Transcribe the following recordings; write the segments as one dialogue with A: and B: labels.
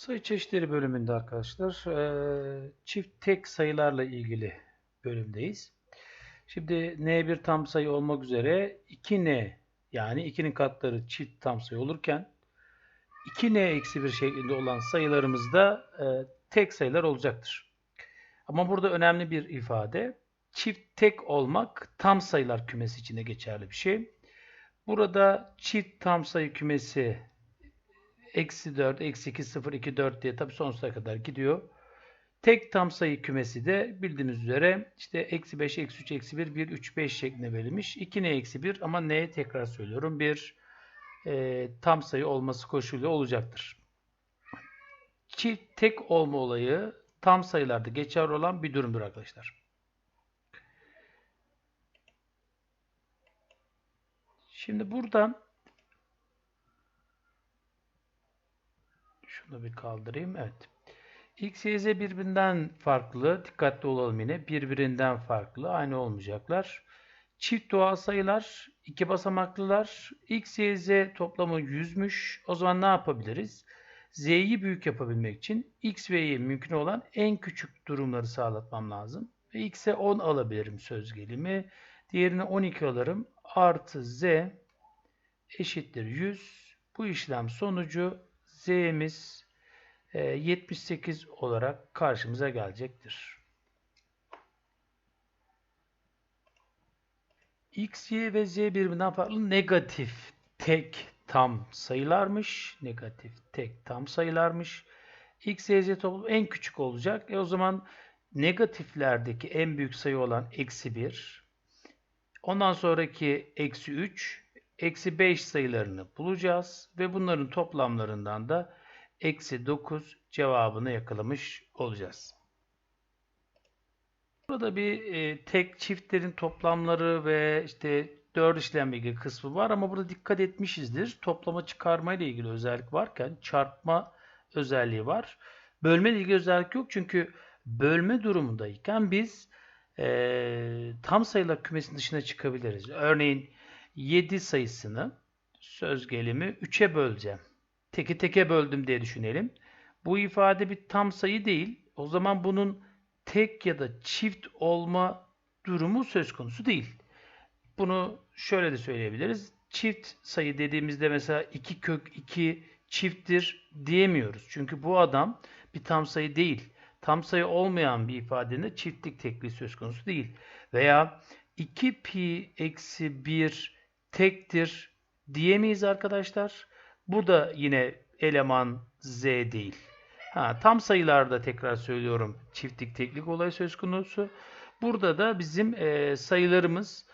A: Sayı çeşitleri bölümünde arkadaşlar çift tek sayılarla ilgili bölümdeyiz. Şimdi n1 tam sayı olmak üzere 2n yani 2'nin katları çift tam sayı olurken 2n eksi 1 şeklinde olan sayılarımız da eee, tek sayılar olacaktır. Ama burada önemli bir ifade çift tek olmak tam sayılar kümesi içinde geçerli bir şey. Burada çift tam sayı kümesi eksi 4, eksi 2, 0, 2, 4 diye tabii sonsuza kadar gidiyor. Tek tam sayı kümesi de bildiğiniz üzere işte eksi 5, eksi 3, eksi 1, 1, 3, 5 şeklinde verilmiş. 2 n eksi 1 ama n'ye tekrar söylüyorum bir e, tam sayı olması koşuluyla olacaktır. Çift tek olma olayı tam sayılarda geçerli olan bir durumdur arkadaşlar. Şimdi buradan şunu bir kaldırayım. Evet. X, Y, Z birbirinden farklı. Dikkatli olalım yine. Birbirinden farklı. Aynı olmayacaklar. Çift doğal sayılar. iki basamaklılar. X, Y, Z toplamı 100'müş. O zaman ne yapabiliriz? Z'yi büyük yapabilmek için X ve Y mümkün olan en küçük durumları sağlatmam lazım. Ve X'e 10 alabilirim söz gelimi. Diğerine 12 alırım. Artı Z eşittir 100. Bu işlem sonucu Z'miz e, 78 olarak karşımıza gelecektir. X, Y ve Z birbirinden farklı negatif tek tam sayılarmış. Negatif tek tam sayılarmış. X, Y, Z toplamı en küçük olacak. E o zaman negatiflerdeki en büyük sayı olan eksi 1. Ondan sonraki eksi 3 eksi 5 sayılarını bulacağız ve bunların toplamlarından da eksi 9 cevabını yakalamış olacağız. Burada bir e, tek çiftlerin toplamları ve işte 4 işlemle ilgili kısmı var ama burada dikkat etmişizdir. Toplama çıkarma ile ilgili özellik varken çarpma özelliği var. Bölme ile ilgili özellik yok çünkü bölme durumundayken biz e, tam sayılar kümesinin dışına çıkabiliriz. Örneğin 7 sayısını söz gelimi 3'e böleceğim. Teke teke böldüm diye düşünelim. Bu ifade bir tam sayı değil. O zaman bunun tek ya da çift olma durumu söz konusu değil. Bunu şöyle de söyleyebiliriz. Çift sayı dediğimizde mesela 2 kök 2 çifttir diyemiyoruz. Çünkü bu adam bir tam sayı değil. Tam sayı olmayan bir ifadenin çiftlik tekliği söz konusu değil. Veya 2 pi eksi 1 tektir diyemeyiz arkadaşlar. Bu da yine eleman z değil. Ha, tam sayılarda tekrar söylüyorum çiftlik teklik olayı söz konusu. Burada da bizim e, sayılarımız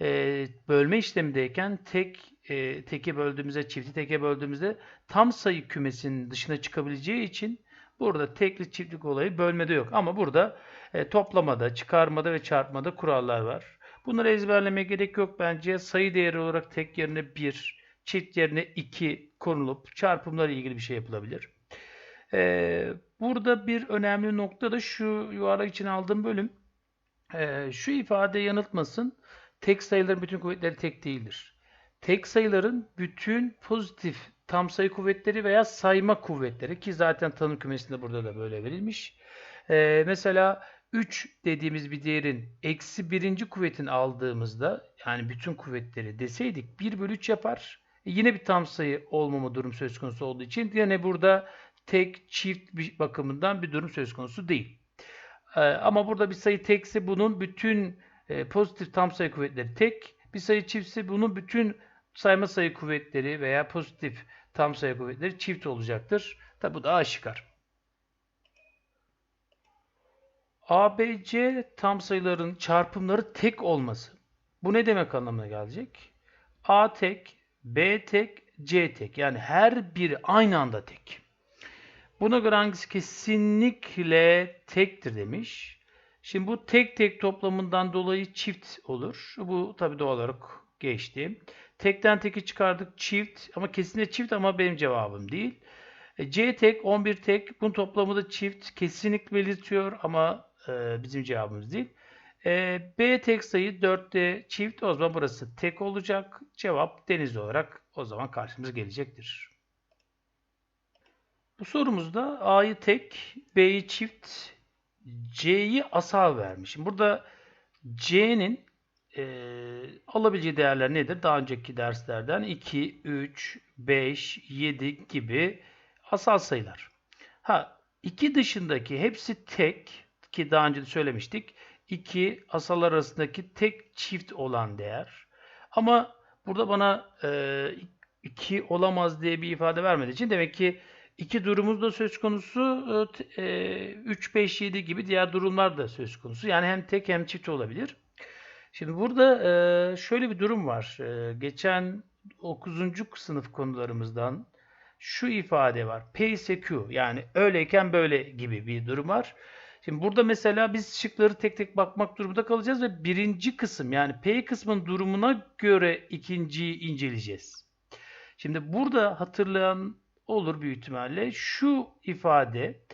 A: e, bölme işlemindeyken tek e, teke böldüğümüzde, çifti teke böldüğümüzde tam sayı kümesinin dışına çıkabileceği için burada tekli çiftlik olayı bölmede yok. Ama burada e, toplamada, çıkarmada ve çarpmada kurallar var. Bunları ezberlemeye gerek yok bence. Sayı değeri olarak tek yerine 1, çift yerine 2 konulup çarpımlarla ilgili bir şey yapılabilir. Ee, burada bir önemli nokta da şu yuvarlak için aldığım bölüm. Ee, şu ifade yanıltmasın. Tek sayıların bütün kuvvetleri tek değildir. Tek sayıların bütün pozitif tam sayı kuvvetleri veya sayma kuvvetleri ki zaten tanım kümesinde burada da böyle verilmiş. Ee, mesela 3 dediğimiz bir değerin eksi birinci kuvvetini aldığımızda yani bütün kuvvetleri deseydik 1 bölü 3 yapar. E yine bir tam sayı olmama durum söz konusu olduğu için yine burada tek çift bir bakımından bir durum söz konusu değil. Ee, ama burada bir sayı tekse bunun bütün e, pozitif tam sayı kuvvetleri tek. Bir sayı çiftse bunun bütün sayma sayı kuvvetleri veya pozitif tam sayı kuvvetleri çift olacaktır. Tabi bu da aşikar. ABC tam sayıların çarpımları tek olması. Bu ne demek anlamına gelecek? A tek, B tek, C tek. Yani her biri aynı anda tek. Buna göre hangisi kesinlikle tektir demiş. Şimdi bu tek tek toplamından dolayı çift olur. Bu tabi doğal olarak geçti. Tekten teki çıkardık çift ama kesinlikle çift ama benim cevabım değil. E, C tek 11 tek bunun toplamı da çift kesinlikle belirtiyor ama e, bizim cevabımız değil. E, B tek sayı 4'te çift o zaman burası tek olacak. Cevap deniz olarak o zaman karşımıza gelecektir. Bu sorumuzda A'yı tek, B'yi çift, C'yi asal vermiş. Şimdi burada C'nin e, alabileceği değerler nedir? Daha önceki derslerden 2, 3, 5, 7 gibi asal sayılar. Ha, 2 dışındaki hepsi tek ki daha önce de söylemiştik. 2 asalar arasındaki tek çift olan değer. Ama burada bana 2 e, olamaz diye bir ifade vermediği için demek ki iki durumumuz da söz konusu. 3, 5, 7 gibi diğer durumlar da söz konusu. Yani hem tek hem çift olabilir. Şimdi burada e, şöyle bir durum var. E, geçen 9. sınıf konularımızdan şu ifade var. P ise Q yani öyleyken böyle gibi bir durum var. Şimdi burada mesela biz şıkları tek tek bakmak durumunda kalacağız ve birinci kısım yani P kısmın durumuna göre ikinciyi inceleyeceğiz. Şimdi burada hatırlayan olur büyük ihtimalle şu ifade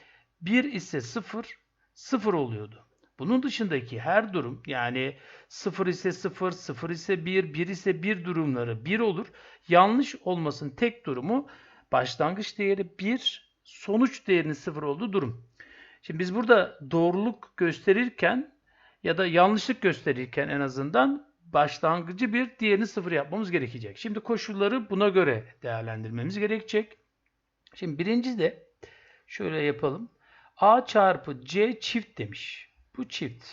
A: 1 ise 0, 0 oluyordu. Bunun dışındaki her durum yani 0 ise 0, 0 ise 1, 1 ise 1 durumları 1 olur. Yanlış olmasın tek durumu başlangıç değeri 1, sonuç değerinin 0 olduğu durum. Şimdi biz burada doğruluk gösterirken ya da yanlışlık gösterirken en azından başlangıcı bir, diğerini sıfır yapmamız gerekecek. Şimdi koşulları buna göre değerlendirmemiz gerekecek. Şimdi birinci de şöyle yapalım. A çarpı C çift demiş. Bu çift.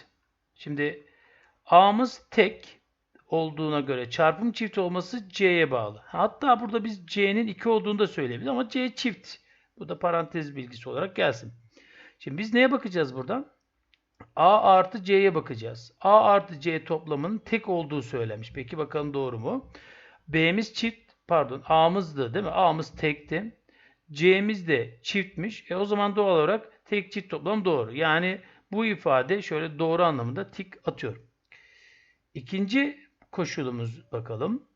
A: Şimdi A'mız tek olduğuna göre çarpım çift olması C'ye bağlı. Hatta burada biz C'nin 2 olduğunu da söyleyebiliriz ama C çift. Bu da parantez bilgisi olarak gelsin. Şimdi biz neye bakacağız buradan? A artı C'ye bakacağız. A artı C toplamının tek olduğu söylemiş. Peki bakalım doğru mu? B'miz çift, pardon A'mızdı değil mi? A'mız tekti. C'miz de çiftmiş. E o zaman doğal olarak tek çift toplam doğru. Yani bu ifade şöyle doğru anlamında tik atıyorum. İkinci koşulumuz bakalım.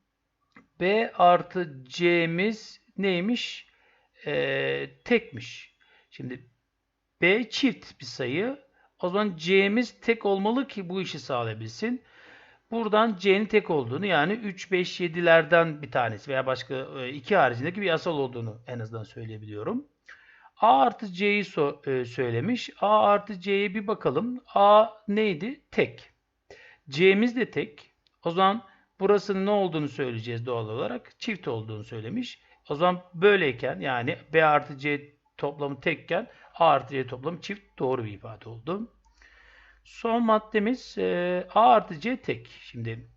A: B artı C'miz neymiş? Ee, tekmiş. Şimdi B çift bir sayı. O zaman C'miz tek olmalı ki bu işi sağlayabilsin. Buradan C'nin tek olduğunu yani 3, 5, 7'lerden bir tanesi veya başka e, iki haricindeki bir asal olduğunu en azından söyleyebiliyorum. A artı C'yi so e, söylemiş. A artı C'ye bir bakalım. A neydi? Tek. C'miz de tek. O zaman burasının ne olduğunu söyleyeceğiz doğal olarak. Çift olduğunu söylemiş. O zaman böyleyken yani B artı C toplamı tekken A artı C toplamı çift doğru bir ifade oldu. Son maddemiz e, A artı C tek. Şimdi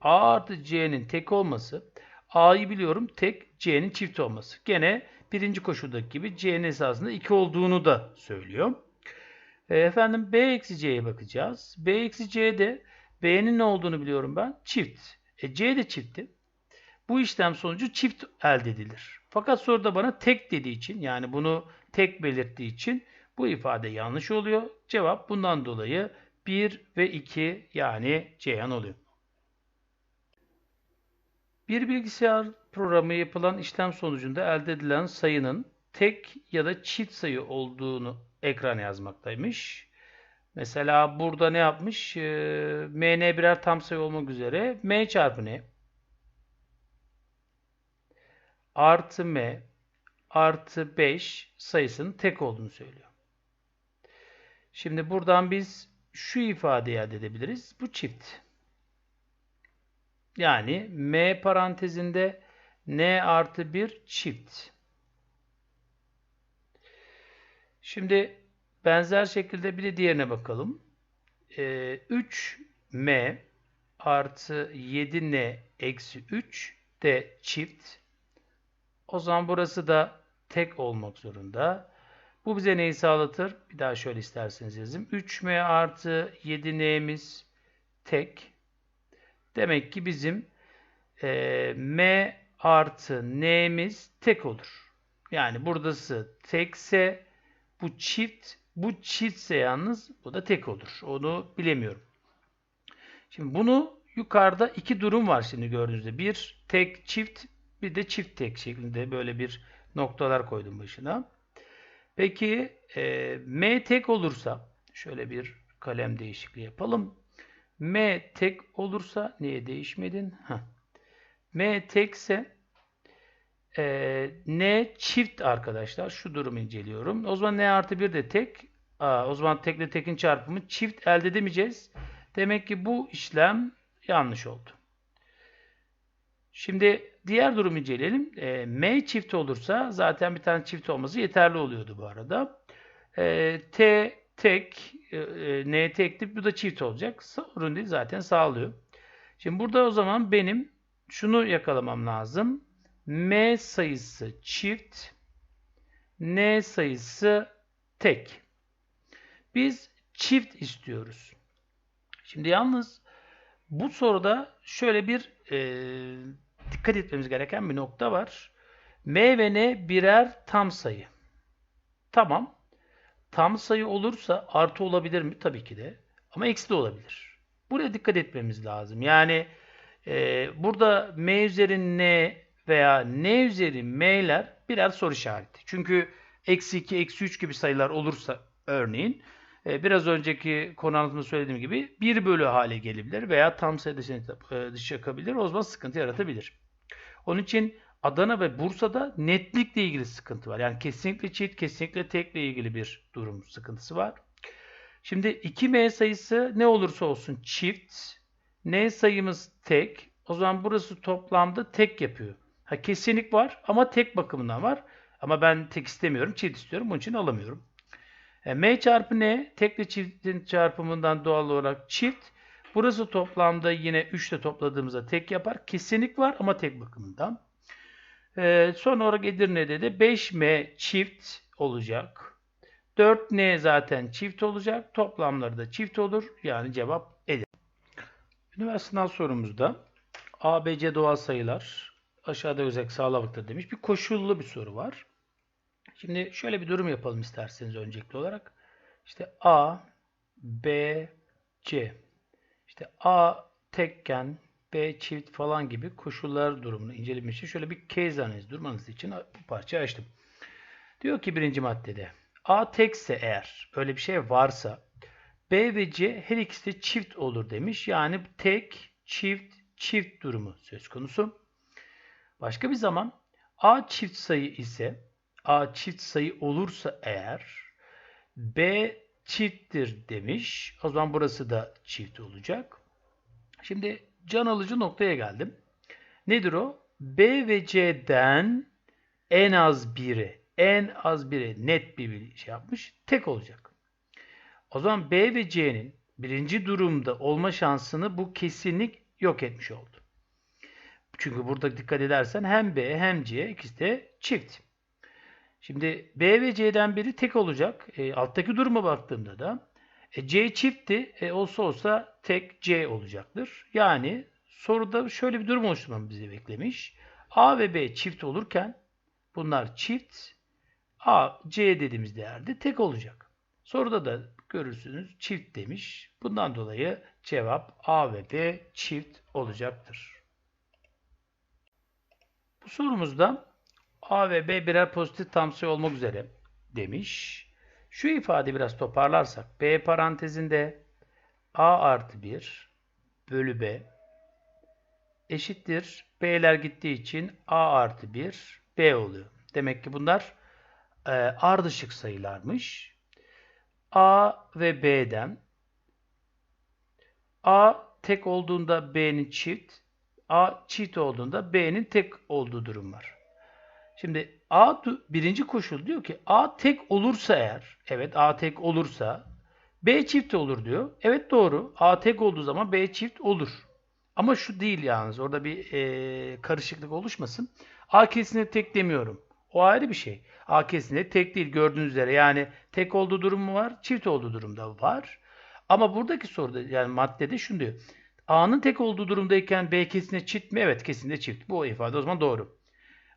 A: A artı C'nin tek olması A'yı biliyorum tek C'nin çift olması. Gene birinci koşuldaki gibi C'nin esasında 2 olduğunu da söylüyor. E, efendim B eksi C'ye bakacağız. B eksi C'de B'nin ne olduğunu biliyorum ben. Çift. E, C de çiftti. Bu işlem sonucu çift elde edilir. Fakat soruda bana tek dediği için yani bunu tek belirttiği için bu ifade yanlış oluyor. Cevap bundan dolayı 1 ve 2 yani Ceyhan oluyor. Bir bilgisayar programı yapılan işlem sonucunda elde edilen sayının tek ya da çift sayı olduğunu ekrana yazmaktaymış. Mesela burada ne yapmış? Ee, MN birer tam sayı olmak üzere M çarpı N artı M artı 5 sayısının tek olduğunu söylüyor. Şimdi buradan biz şu ifadeyi elde edebiliriz. Bu çift. Yani M parantezinde N artı 1 çift. Şimdi benzer şekilde bir de diğerine bakalım. Ee, 3M artı 7N eksi 3 de çift. O zaman burası da tek olmak zorunda. Bu bize neyi sağlatır? Bir daha şöyle isterseniz yazayım. 3m artı 7n'miz tek. Demek ki bizim e, m artı n'miz tek olur. Yani buradası tekse bu çift, bu çiftse yalnız bu da tek olur. Onu bilemiyorum. Şimdi bunu yukarıda iki durum var şimdi gördüğünüzde. Bir tek çift bir de çift tek şeklinde böyle bir noktalar koydum başına. Peki e, M tek olursa şöyle bir kalem değişikliği yapalım. M tek olursa niye değişmedin? Heh. M tekse e, n çift arkadaşlar. Şu durumu inceliyorum. O zaman n artı 1 de tek. Aa, o zaman tekle tekin çarpımı çift elde edemeyeceğiz. Demek ki bu işlem yanlış oldu. Şimdi diğer durumu inceleyelim. E, m çift olursa zaten bir tane çift olması yeterli oluyordu bu arada. E, t tek, e, e, n tekti. Bu da çift olacak. Sorun değil zaten sağlıyor. Şimdi burada o zaman benim şunu yakalamam lazım. M sayısı çift, N sayısı tek. Biz çift istiyoruz. Şimdi yalnız bu soruda şöyle bir e, dikkat etmemiz gereken bir nokta var. M ve N birer tam sayı. Tamam. Tam sayı olursa artı olabilir mi? Tabii ki de. Ama eksi de olabilir. Buraya dikkat etmemiz lazım. Yani e, burada M üzeri N veya N üzeri M'ler birer soru işareti. Çünkü eksi 2, eksi 3 gibi sayılar olursa örneğin biraz önceki konu anlatımda söylediğim gibi 1 bölü hale gelebilir veya tam sayı dışına, e, dışı çıkabilir. O zaman sıkıntı yaratabilir. Onun için Adana ve Bursa'da netlikle ilgili sıkıntı var. Yani kesinlikle çift, kesinlikle tekle ilgili bir durum sıkıntısı var. Şimdi 2M sayısı ne olursa olsun çift. N sayımız tek. O zaman burası toplamda tek yapıyor. Ha kesinlik var ama tek bakımından var. Ama ben tek istemiyorum, çift istiyorum. Bunun için alamıyorum. E, M çarpı N tekle çiftin çarpımından doğal olarak çift. Burası toplamda yine 3 ile topladığımızda tek yapar. Kesinlik var ama tek bakımından. E, son olarak Edirne'de de 5M çift olacak. 4N zaten çift olacak. Toplamları da çift olur. Yani cevap Edirne. Üniversite sınav sorumuzda ABC doğal sayılar aşağıda özellik sağlamaktadır demiş. Bir koşullu bir soru var. Şimdi şöyle bir durum yapalım isterseniz öncelikli olarak. İşte A, B, C. İşte A tekken, B çift falan gibi koşullar durumunu incelemek için şöyle bir case analiz durmanız için bu parçayı açtım. Diyor ki birinci maddede A tekse eğer öyle bir şey varsa B ve C her ikisi de çift olur demiş. Yani tek, çift, çift durumu söz konusu. Başka bir zaman A çift sayı ise A çift sayı olursa eğer B çifttir demiş. O zaman burası da çift olacak. Şimdi can alıcı noktaya geldim. Nedir o? B ve C'den en az biri, en az biri net bir şey yapmış. Tek olacak. O zaman B ve C'nin birinci durumda olma şansını bu kesinlik yok etmiş oldu. Çünkü burada dikkat edersen hem B hem C ikisi de çift. Şimdi B ve C'den biri tek olacak. E, alttaki duruma baktığımda da e, C çiftti. E, olsa olsa tek C olacaktır. Yani soruda şöyle bir durum oluşturmamı bize beklemiş. A ve B çift olurken bunlar çift. A, C dediğimiz değerde tek olacak. Soruda da görürsünüz çift demiş. Bundan dolayı cevap A ve B çift olacaktır. Bu sorumuzda A ve B birer pozitif tam sayı olmak üzere demiş. Şu ifade biraz toparlarsak B parantezinde A artı 1 bölü B eşittir. B'ler gittiği için A artı 1 B oluyor. Demek ki bunlar e, ardışık sayılarmış. A ve B'den A tek olduğunda B'nin çift, A çift olduğunda B'nin tek olduğu durum var. Şimdi A birinci koşul diyor ki A tek olursa eğer, evet A tek olursa B çift olur diyor. Evet doğru. A tek olduğu zaman B çift olur. Ama şu değil yalnız. Orada bir e, karışıklık oluşmasın. A kesinlikle tek demiyorum. O ayrı bir şey. A kesinlikle tek değil gördüğünüz üzere. Yani tek olduğu durum mu var? Çift olduğu durumda var. Ama buradaki soruda yani maddede şunu diyor. A'nın tek olduğu durumdayken B kesinlikle çift mi? Evet kesinlikle çift. Bu ifade o zaman doğru.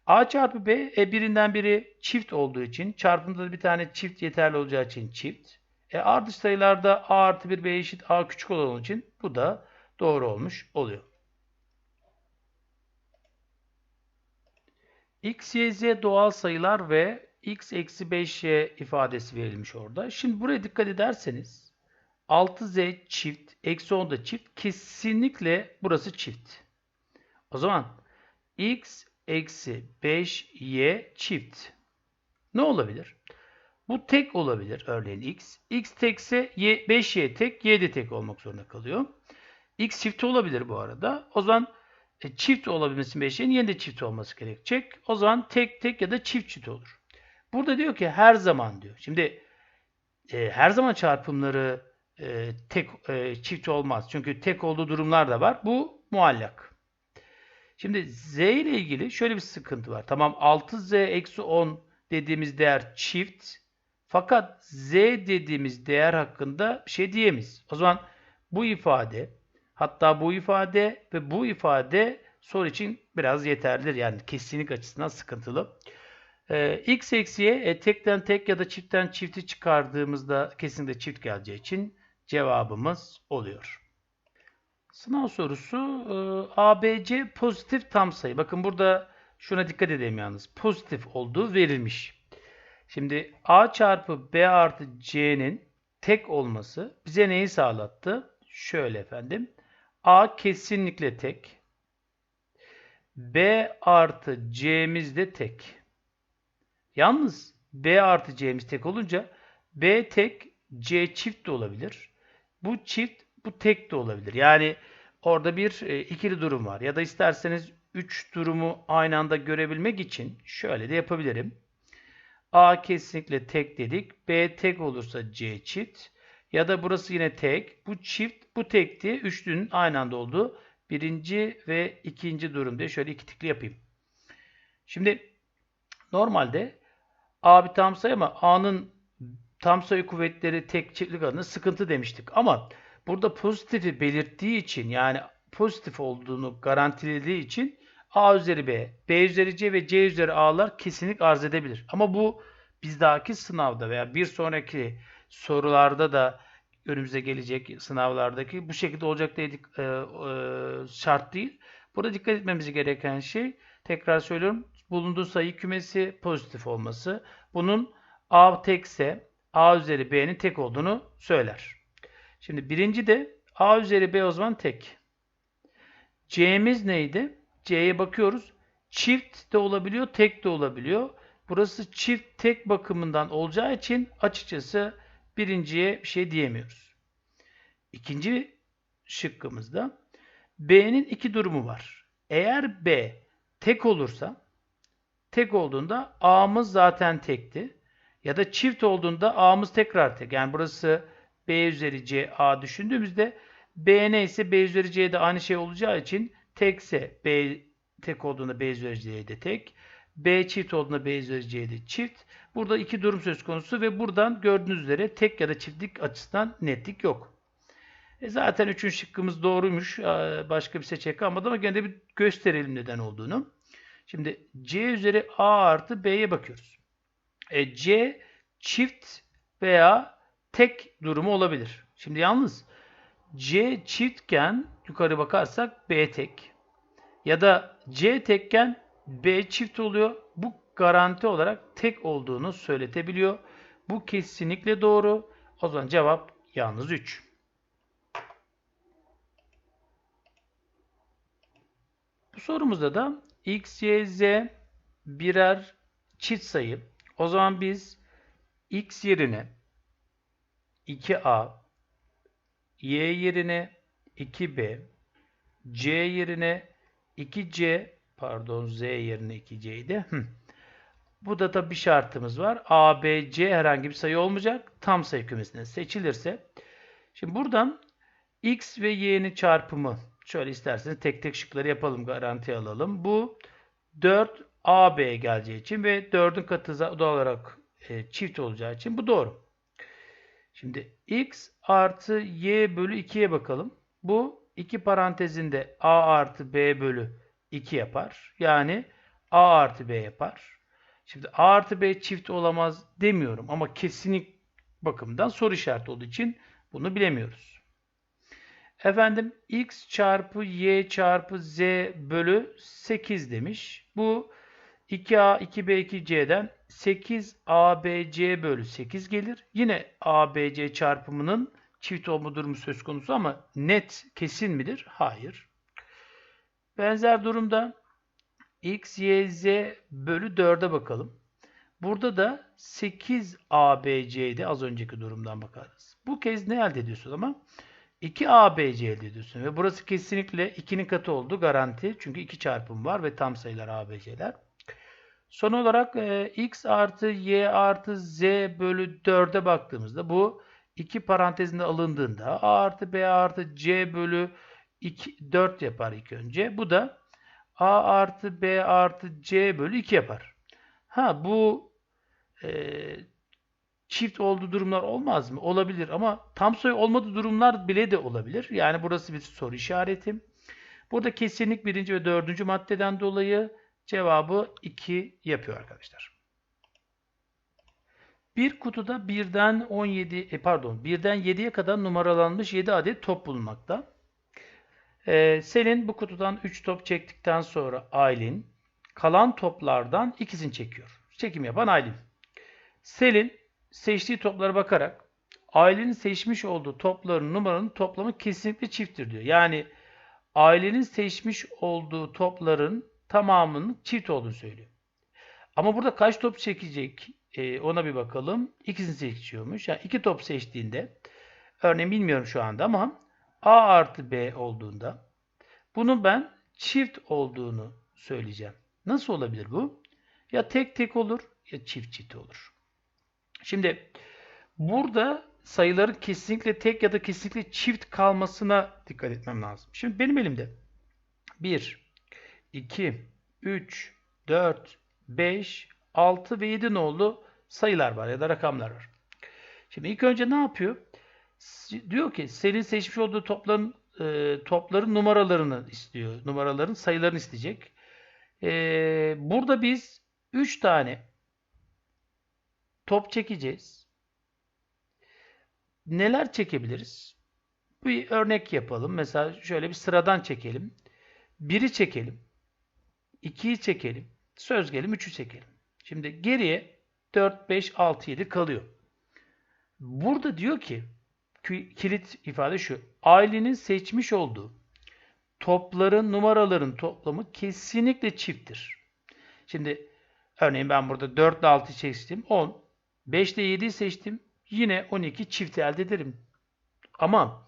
A: A çarpı B e birinden biri çift olduğu için çarpımda da bir tane çift yeterli olacağı için çift. E ardış sayılarda A artı 1 B eşit A küçük olan için bu da doğru olmuş oluyor. X, Y, Z doğal sayılar ve X eksi 5Y ifadesi verilmiş orada. Şimdi buraya dikkat ederseniz 6Z çift, eksi 10 da çift. Kesinlikle burası çift. O zaman X eksi 5y çift. Ne olabilir? Bu tek olabilir örneğin x. x tekse y, 5y tek, y de tek olmak zorunda kalıyor. x çift olabilir bu arada. O zaman e, çift olabilmesi 5y'nin y de çift olması gerekecek. O zaman tek tek ya da çift çift olur. Burada diyor ki her zaman diyor. Şimdi e, her zaman çarpımları e, tek e, çift olmaz. Çünkü tek olduğu durumlar da var. Bu muallak. Şimdi z ile ilgili şöyle bir sıkıntı var. Tamam 6z eksi 10 dediğimiz değer çift. Fakat z dediğimiz değer hakkında bir şey diyemeyiz. O zaman bu ifade hatta bu ifade ve bu ifade soru için biraz yeterlidir. Yani kesinlik açısından sıkıntılı. Ee, x eksi y e, tekten tek ya da çiftten çifti çıkardığımızda kesinlikle çift geleceği için cevabımız oluyor. Sınav sorusu e, ABC pozitif tam sayı. Bakın burada şuna dikkat edelim yalnız. Pozitif olduğu verilmiş. Şimdi A çarpı B artı C'nin tek olması bize neyi sağlattı? Şöyle efendim. A kesinlikle tek. B artı C'miz de tek. Yalnız B artı C'miz tek olunca B tek, C çift de olabilir. Bu çift, bu tek de olabilir. Yani orada bir e, ikili durum var. Ya da isterseniz 3 durumu aynı anda görebilmek için şöyle de yapabilirim. A kesinlikle tek dedik. B tek olursa C çift. Ya da burası yine tek. Bu çift, bu tek diye üçlünün aynı anda olduğu birinci ve ikinci durum diye şöyle iki tikli yapayım. Şimdi normalde A bir tam sayı ama A'nın tam sayı kuvvetleri tek çiftlik adına sıkıntı demiştik. Ama burada pozitifi belirttiği için yani pozitif olduğunu garantilediği için A üzeri B, B üzeri C ve C üzeri A'lar kesinlik arz edebilir. Ama bu bizdeki sınavda veya bir sonraki sorularda da önümüze gelecek sınavlardaki bu şekilde olacak dedik e, e, şart değil. Burada dikkat etmemiz gereken şey tekrar söylüyorum bulunduğu sayı kümesi pozitif olması. Bunun A tekse A üzeri B'nin tek olduğunu söyler. Şimdi birinci de A üzeri B o zaman tek. C'miz neydi? C'ye bakıyoruz. Çift de olabiliyor, tek de olabiliyor. Burası çift tek bakımından olacağı için açıkçası birinciye bir şey diyemiyoruz. İkinci şıkkımızda B'nin iki durumu var. Eğer B tek olursa tek olduğunda A'mız zaten tekti. Ya da çift olduğunda A'mız tekrar tek. Yani burası B üzeri C A düşündüğümüzde B neyse B üzeri C de aynı şey olacağı için tekse B tek olduğunda B üzeri C de tek. B çift olduğunda B üzeri C de çift. Burada iki durum söz konusu ve buradan gördüğünüz üzere tek ya da çiftlik açısından netlik yok. E zaten üçüncü şıkkımız doğruymuş. Başka bir seçenek kalmadı ama gene de bir gösterelim neden olduğunu. Şimdi C üzeri A artı B'ye bakıyoruz. E, C çift veya tek durumu olabilir. Şimdi yalnız C çiftken yukarı bakarsak B tek. Ya da C tekken B çift oluyor. Bu garanti olarak tek olduğunu söyletebiliyor. Bu kesinlikle doğru. O zaman cevap yalnız 3. Bu sorumuzda da x, y, z birer çift sayı. O zaman biz x yerine 2a, y yerine 2b, c yerine 2c, pardon z yerine 2c'ydi. Bu da tabi bir şartımız var. a, b, c herhangi bir sayı olmayacak. Tam sayı kümesine seçilirse. Şimdi buradan x ve y'nin çarpımı Şöyle isterseniz tek tek şıkları yapalım. Garanti alalım. Bu 4 AB geleceği için ve 4'ün katı doğal olarak e, çift olacağı için bu doğru. Şimdi x artı y bölü 2'ye bakalım. Bu iki parantezinde a artı b bölü 2 yapar. Yani a artı b yapar. Şimdi a artı b çift olamaz demiyorum ama kesinlik bakımından soru işareti olduğu için bunu bilemiyoruz. Efendim x çarpı y çarpı z bölü 8 demiş. Bu 2a 2b 2c'den 8abc bölü 8 gelir. Yine abc çarpımının çift olma durumu söz konusu ama net kesin midir? Hayır. Benzer durumda x, y, z bölü 4'e bakalım. Burada da 8 ABC'de az önceki durumdan bakarız. Bu kez ne elde ediyorsun ama? 2 ABC elde ediyorsun. Ve burası kesinlikle 2'nin katı oldu garanti. Çünkü 2 çarpım var ve tam sayılar ABC'ler. Son olarak e, x artı y artı z bölü 4'e baktığımızda bu iki parantezinde alındığında a artı b artı c bölü 2, 4 yapar ilk önce. Bu da a artı b artı c bölü 2 yapar. Ha bu e, çift olduğu durumlar olmaz mı? Olabilir ama tam sayı olmadığı durumlar bile de olabilir. Yani burası bir soru işareti. Burada kesinlik birinci ve dördüncü maddeden dolayı cevabı 2 yapıyor arkadaşlar. Bir kutuda birden 17 e pardon birden 7'ye kadar numaralanmış 7 adet top bulunmakta. Ee, Selin bu kutudan 3 top çektikten sonra Aylin kalan toplardan ikisini çekiyor. Çekim yapan Aylin. Selin seçtiği toplara bakarak ailenin seçmiş olduğu topların numaranın toplamı kesinlikle çifttir diyor. Yani ailenin seçmiş olduğu topların tamamının çift olduğunu söylüyor. Ama burada kaç top çekecek e, ona bir bakalım. İkisini seçiyormuş. Yani iki top seçtiğinde örneğin bilmiyorum şu anda ama A artı B olduğunda bunun ben çift olduğunu söyleyeceğim. Nasıl olabilir bu? Ya tek tek olur ya çift çift olur. Şimdi burada sayıların kesinlikle tek ya da kesinlikle çift kalmasına dikkat etmem lazım. Şimdi benim elimde 1, 2, 3, 4, 5, 6 ve 7 nolu sayılar var ya da rakamlar var. Şimdi ilk önce ne yapıyor? Diyor ki senin seçmiş olduğu topların e, topların numaralarını istiyor. Numaraların sayılarını isteyecek. E, burada biz 3 tane top çekeceğiz. Neler çekebiliriz? Bir örnek yapalım. Mesela şöyle bir sıradan çekelim. 1'i çekelim. 2'yi çekelim. Söz gelim 3'ü çekelim. Şimdi geriye 4, 5, 6, 7 kalıyor. Burada diyor ki kilit ifade şu. Ailenin seçmiş olduğu topların numaraların toplamı kesinlikle çifttir. Şimdi örneğin ben burada 4 ile 6 seçtim. 10. 5 ile 7'yi seçtim. Yine 12 çift elde ederim. Ama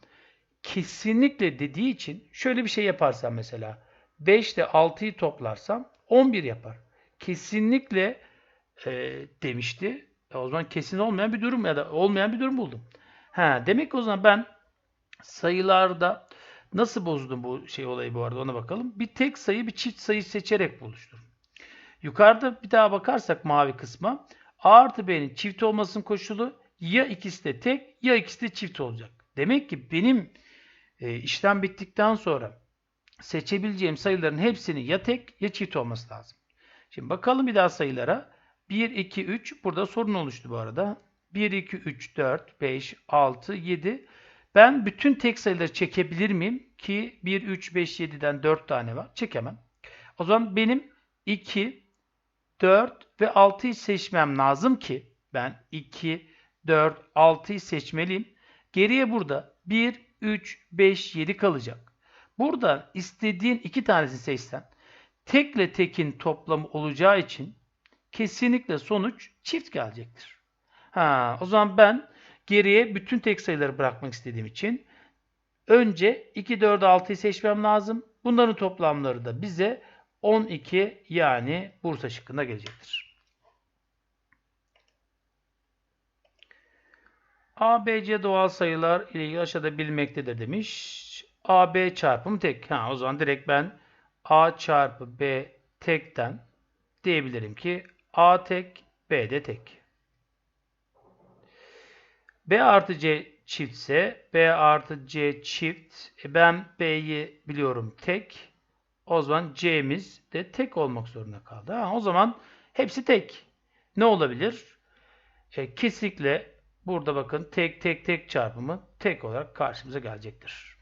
A: kesinlikle dediği için şöyle bir şey yaparsam mesela 5 ile 6'yı toplarsam 11 yapar. Kesinlikle e, demişti. E, o zaman kesin olmayan bir durum ya da olmayan bir durum buldum. Ha, demek ki o zaman ben sayılarda nasıl bozdum bu şey olayı bu arada ona bakalım. Bir tek sayı bir çift sayı seçerek buluşturum. Yukarıda bir daha bakarsak mavi kısma A artı B'nin çift olmasının koşulu ya ikisi de tek ya ikisi de çift olacak. Demek ki benim e, işlem bittikten sonra seçebileceğim sayıların hepsinin ya tek ya çift olması lazım. Şimdi bakalım bir daha sayılara. 1, 2, 3 burada sorun oluştu bu arada. 1, 2, 3, 4, 5, 6, 7. Ben bütün tek sayıları çekebilir miyim? Ki 1, 3, 5, 7'den 4 tane var. Çekemem. O zaman benim 2, 4 ve 6'yı seçmem lazım ki ben 2, 4, 6'yı seçmeliyim. Geriye burada 1, 3, 5, 7 kalacak. Burada istediğin iki tanesini seçsen tekle tekin toplamı olacağı için kesinlikle sonuç çift gelecektir. Ha, o zaman ben geriye bütün tek sayıları bırakmak istediğim için önce 2, 4, 6'yı seçmem lazım. Bunların toplamları da bize 12 yani Bursa şıkkında gelecektir. ABC doğal sayılar ile ilgili aşağıda bilmektedir demiş. AB çarpımı tek. Ha, o zaman direkt ben A çarpı B tekten diyebilirim ki A tek, B de tek. B artı C çiftse B artı C çift. E ben B'yi biliyorum tek. O zaman C'miz de tek olmak zorunda kaldı. Ha, o zaman hepsi tek. Ne olabilir? E, kesinlikle burada bakın tek tek tek çarpımı tek olarak karşımıza gelecektir.